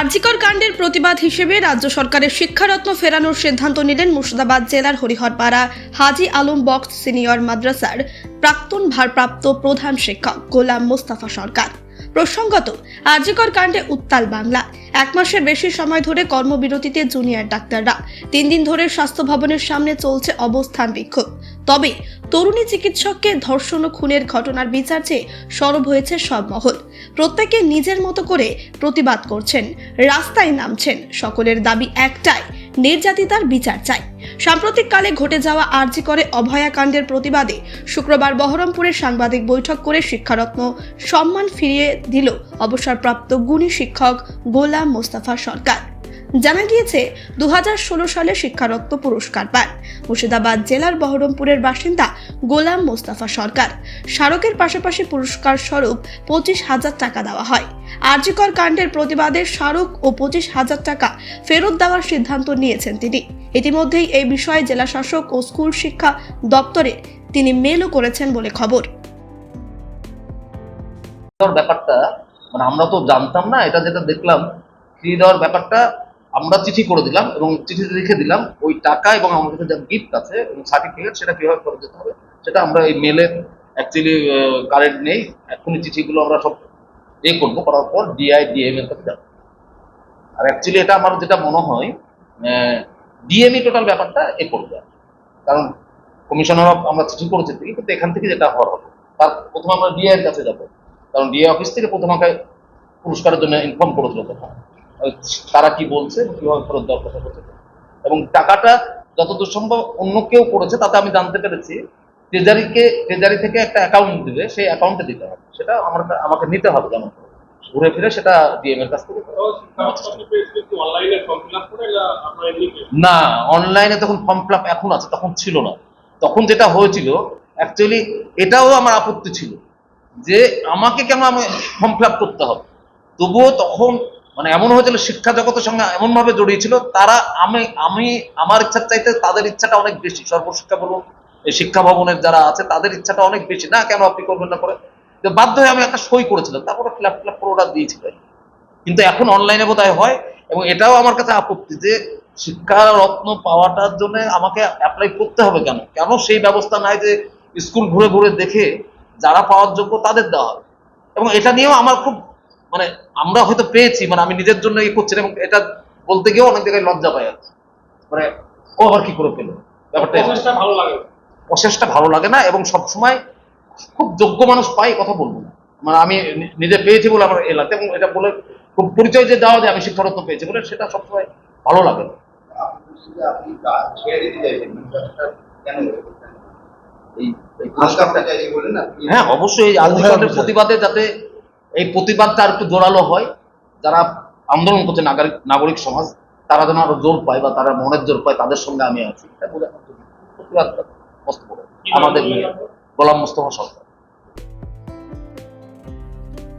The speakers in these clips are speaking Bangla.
আরজিকর কাণ্ডের প্রতিবাদ হিসেবে রাজ্য সরকারের শিক্ষারত্ন ফেরানোর সিদ্ধান্ত নিলেন মুর্শিদাবাদ জেলার হরিহরপাড়া হাজি আলম বক্স সিনিয়র মাদ্রাসার প্রাক্তন ভারপ্রাপ্ত প্রধান শিক্ষক গোলাম মোস্তাফা সরকার। প্রসঙ্গত আরজিকর কাণ্ডে উত্তাল বাংলা। এক মাসের বেশি সময় ধরে কর্মবিরতিতে জুনিয়র ডাক্তাররা। তিন দিন ধরে স্বাস্থ্য ভবনের সামনে চলছে অবস্থান বিক্ষোভ। তবে, তরুণী চিকিৎসককে ধর্ষণ ও খুনের ঘটনার বিচার চেয়ে সরব হয়েছে সব মহল। প্রত্যেকে নিজের মতো করে প্রতিবাদ করছেন। রাস্তায় নামছেন সকলের দাবি একটাই, নির্যাতিতার বিচার চাই। সাম্প্রতিককালে ঘটে যাওয়া আর্জি করে অভয়াকাণ্ডের প্রতিবাদে শুক্রবার বহরমপুরে সাংবাদিক বৈঠক করে শিক্ষারত্ন সম্মান ফিরিয়ে দিল অবসরপ্রাপ্ত গুণী শিক্ষক গোলাম মোস্তাফা সরকার। জানা গিয়েছে দু হাজার ষোলো সালে শিক্ষারত্ন পুরস্কার পান। মুর্শিদাবাদ জেলার বহরমপুরের বাসিন্দা গোলাম মোস্তাফা সরকার। স্মারকের পাশাপাশি পুরস্কার স্বরূপ পঁচিশ হাজার টাকা দেওয়া হয়। আরজিকর কাণ্ডের প্রতিবাদে স্মারক ও পঁচিশ হাজার টাকা ফেরত দেওয়ার সিদ্ধান্ত নিয়েছেন তিনি। ইতিমধ্যেই এই বিষয়ে জেলা শাসক ও স্কুল শিক্ষা দপ্তরে তিনি মেলও করেছেন বলে খবর। ব্যাপারটা মানে আমরা তো জানতাম না, এটা যেটা দেখলাম ফ্রি দেওয়ার ব্যাপারটা আমরা চিঠি করে দিলাম এবং চিঠিতে লিখে দিলাম, ওই টাকা এবং আমাদের কাছে যা গিফট আছে এবং সার্টিফিকেট সেটা কীভাবে করে যেতে হবে, সেটা আমরা এই মেলে অ্যাকচুয়ালি কারেন্ট নেই এখনই চিঠিগুলো আমরা সব এ করব, করার পর ডিআই ডিএম এর কাছে যাব। আর অ্যাকচুয়ালি এটা আমার যেটা মনে হয় ডিএমই টোটাল ব্যাপারটা এ করবে কারণ কমিশনার অফ আমরা চিঠি করেছি কিন্তু এখান থেকে যেটা হওয়ার হবে। তার প্রথমে আমরা ডিআই এর কাছে যাব। কারণ ডিএ অফিস থেকে প্রথম আমাকে পুরস্কারের জন্য ইনফর্ম করেছিল তখন। তারা কি বলছে, কীভাবে ফেরত দেওয়ার কথা বলছে। এবং টাকাটা যতদূর সম্ভব অন্য কেউ করেছে, তাতে আমি জানতে পেরেছি ট্রেজারিকে ট্রেজারি থেকে একটা অ্যাকাউন্ট দিবে, সেই অ্যাকাউন্টে দিতে হবে। সেটা আমার আমাকে নিতে হবে করে। ঘুরে ফিরে সেটা ডিএম এর কাছ থেকে না অনলাইনে তখন ফর্ম ফিল এখন আছে, তখন ছিল না। তখন যেটা হয়েছিল অ্যাকচুয়ালি এটাও আমার আপত্তি ছিল যে আমাকে কেন আমি ফর্ম ফিল করতে হবে। তবুও তখন মানে এমন হয়েছিল, শিক্ষা জগতের সঙ্গে এমন ভাবে জড়িয়েছিল, তারা আমি আমি আমার ইচ্ছার চাইতে তাদের ইচ্ছাটা অনেক বেশি। সর্বশিক্ষা বলুন, এই শিক্ষা ভবনের যারা আছে, তাদের ইচ্ছাটা অনেক বেশি। না, কেন আপনি করবেন না করে তো বাধ্য হয়ে আমি একটা সই করেছিলাম তারপরে ফিল আপ ফিল আপ করে ওরা দিয়েছিল কিন্তু এখন অনলাইনে বোধহয় হয় এবং এটাও আমার কাছে আপত্তি যে শিক্ষা রত্ন পাওয়াটার জন্য আমাকে অ্যাপ্লাই করতে হবে কেন? কেন সেই ব্যবস্থা নাই যে স্কুল ঘুরে ঘুরে দেখে যারা পাওয়ার যোগ্য তাদের দেওয়া হবে? এবং এটা নিয়েও আমার খুব মানে আমরা হয়তো পেয়েছি মানে আমি নিজের জন্য ই করছি এবং এটা বলতে গিয়েও অনেক জায়গায় লজ্জা পাই আর মানে ও আবার কি করে পেল? ব্যাপারটা। ভালো লাগে। প্রসেসটা ভালো লাগে না এবং সবসময় খুব যোগ্য মানুষ পাই কথা বলব না। মানে আমি নিজে পেয়েছি বলে আমার এলাকাতে এবং এটা বলে খুব পরিচয় যে দেওয়া যায় আমি শিক্ষারত্ন পেয়েছি বলে সেটা সবসময় ভালো লাগে হ্যাঁ অবশ্যই আন্দোলনের প্রতিবাদে যাতে এই প্রতিবাদটা আর একটু জোরালো হয় যারা আন্দোলন করছে নাগরিক নাগরিক সমাজ তারা যেন আরও জোর পায় বা তারা মনের জোর পায় তাদের সঙ্গে আমি আছি। এটা বড় আমাদের নিয়ে গোলাম মোস্তফা সরকার।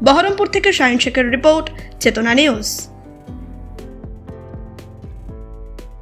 বহরমপুর থেকে শাহিন শেখের রিপোর্ট চেতনা নিউজ।